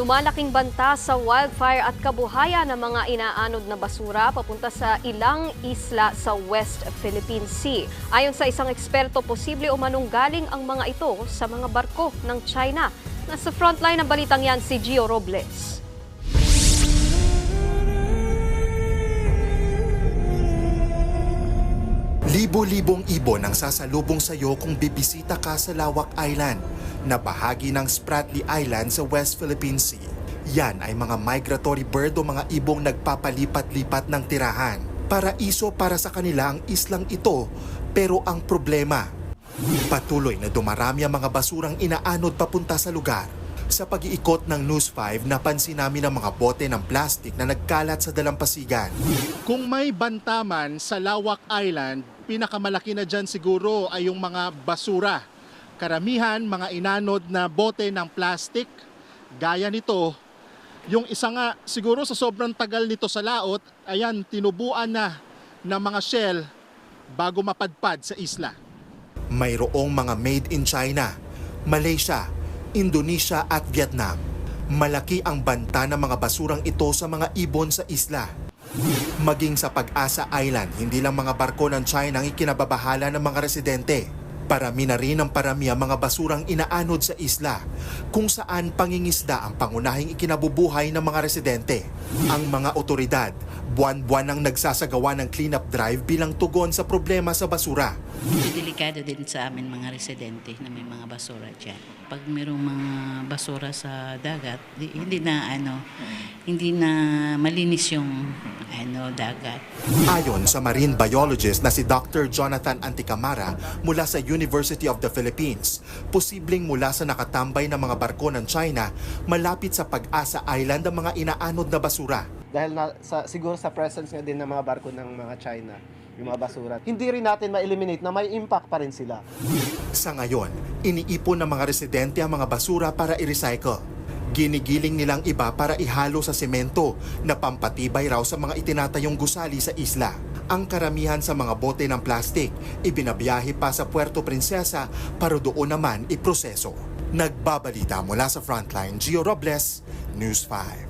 Lumalaking banta sa wildfire at kabuhayan ng mga inaanod na basura papunta sa ilang isla sa West Philippine Sea. Ayon sa isang eksperto, posible umanong galing ang mga ito sa mga barko ng China. Nasa frontline ng balitang yan si Gio Robles. Libo-libong ibon ang sasalubong sa iyo kung bibisita ka sa Lawak Island na bahagi ng Spratly Island sa West Philippine Sea. Yan ay mga migratory bird o mga ibong nagpapalipat-lipat ng tirahan. Paraiso para sa kanila ang islang ito pero ang problema, patuloy na dumarami ang mga basurang inaanod papunta sa lugar. Sa pag-iikot ng News 5, napansin namin ang mga bote ng plastic na nagkalat sa dalampasigan. Kung may bantaman sa Lawak Island, pinakamalaki na dyan siguro ay yung mga basura. Karamihan, mga inanod na bote ng plastic. Gaya nito, yung isa nga siguro sa sobrang tagal nito sa laot, ayan, tinubuan na ng mga shell bago mapadpad sa isla. Mayroong mga made in China, Malaysia, Indonesia at Vietnam. Malaki ang banta ng mga basurang ito sa mga ibon sa isla. Maging sa Pag-asa Island, hindi lang mga barko ng China ang ikinababahala ng mga residente. Parami na rin ang parami ang mga basurang inaanod sa isla, kung saan pangingisda ang pangunahing ikinabubuhay ng mga residente. Ang mga otoridad, buwan-buwan ang nagsasagawa ng cleanup drive bilang tugon sa problema sa basura. Delikado din sa amin mga residente na may mga basura dyan. Pag mayroong mga basura sa dagat, di- hindi na ano, hindi na malinis yung ano dagat. Ayon sa marine biologist na si Dr. Jonathan Anticamara mula sa University of the Philippines, posibleng mula sa nakatambay na mga barko ng China malapit sa Pag-asa Island ang mga inaanod na basura. dahil na, sa, siguro sa presence nga din ng mga barko ng mga China, yung mga basura, hindi rin natin ma-eliminate na may impact pa rin sila. Sa ngayon, iniipon ng mga residente ang mga basura para i-recycle. Ginigiling nilang iba para ihalo sa semento na pampatibay raw sa mga itinatayong gusali sa isla. Ang karamihan sa mga bote ng plastic, ibinabiyahe pa sa Puerto Princesa para doon naman iproseso. Nagbabalita mula sa Frontline, Gio Robles, News 5.